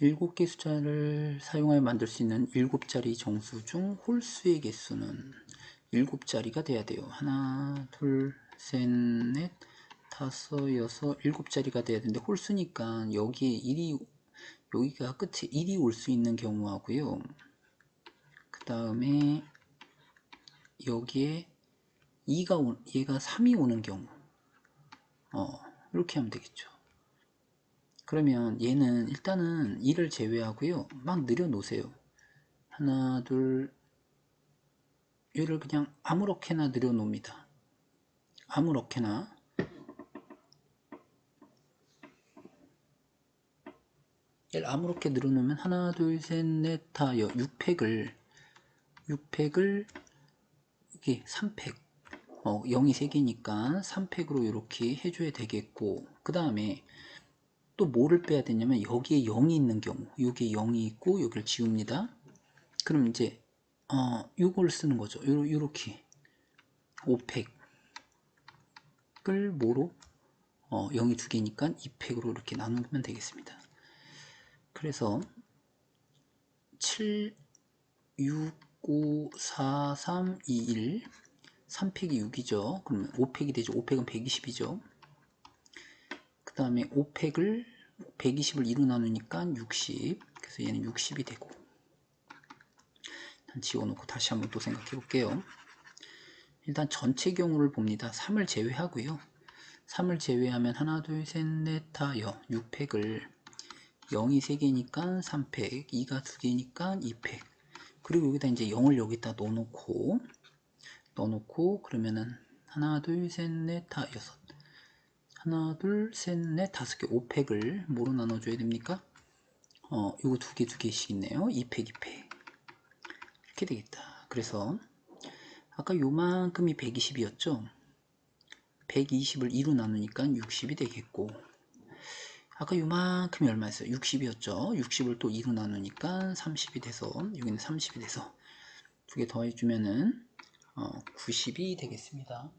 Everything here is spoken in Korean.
7개 숫자를 사용하여 만들 수 있는 7자리 정수 중 홀수의 개수는 7자리가 돼야 돼요. 하나, 둘, 셋, 넷, 다섯, 여섯, 일곱 자리가 돼야 되는데 홀수니까 여기에 1이 여기가 끝에 1이 올 수 있는 경우하고요. 그 다음에 여기에 2가 오, 얘가 3이 오는 경우 어 이렇게 하면 되겠죠. 그러면 얘는 일단은 2를 제외하고요. 막 늘려놓으세요. 하나, 둘, 얘를 그냥 아무렇게나 늘려놓습니다. 아무렇게나. 얘를 아무렇게 늘어놓으면 하나, 둘, 셋, 넷, 다 6팩을 6팩을 이게 3팩 어, 0이 3개니까 3팩으로 이렇게 해줘야 되겠고 그 다음에 또 뭐를 빼야 되냐면 여기에 0이 있는 경우 여기에 0이 있고 여기를 지웁니다. 그럼 이제 어, 요걸 쓰는 거죠. 요, 요렇게. 5팩을 뭐로? 어, 0이 두 개니까 2팩으로 이렇게 나누면 되겠습니다. 그래서 7 6 9 4 3 2 1 3팩이 6이죠. 그러면 5팩이 되죠. 5팩은 120이죠. 그 다음에 5팩을 120을 2로 나누니까 60 그래서 얘는 60이 되고. 일단 지워놓고 다시 한번 또 생각해 볼게요. 일단 전체 경우를 봅니다. 3을 제외하고요. 3을 제외하면 하나 둘셋넷다 6팩을. 0이 3개니까 3팩 2가 2개니까 2팩 그리고 여기다 이제 0을 여기다 넣어놓고 넣어놓고 그러면은 하나 둘셋넷 다 여섯 하나, 둘, 셋, 넷, 다섯 개 5팩을 뭐로 나눠줘야 됩니까? 어, 요거 두 개, 두 개씩 있네요. 2팩, 2팩. 이렇게 되겠다. 그래서, 아까 요만큼이 120이었죠? 120을 2로 나누니까 60이 되겠고, 아까 요만큼이 얼마였어요? 60이었죠? 60을 또 2로 나누니까 30이 돼서, 여기는 30이 돼서, 두 개 더해주면은, 어, 90이 되겠습니다.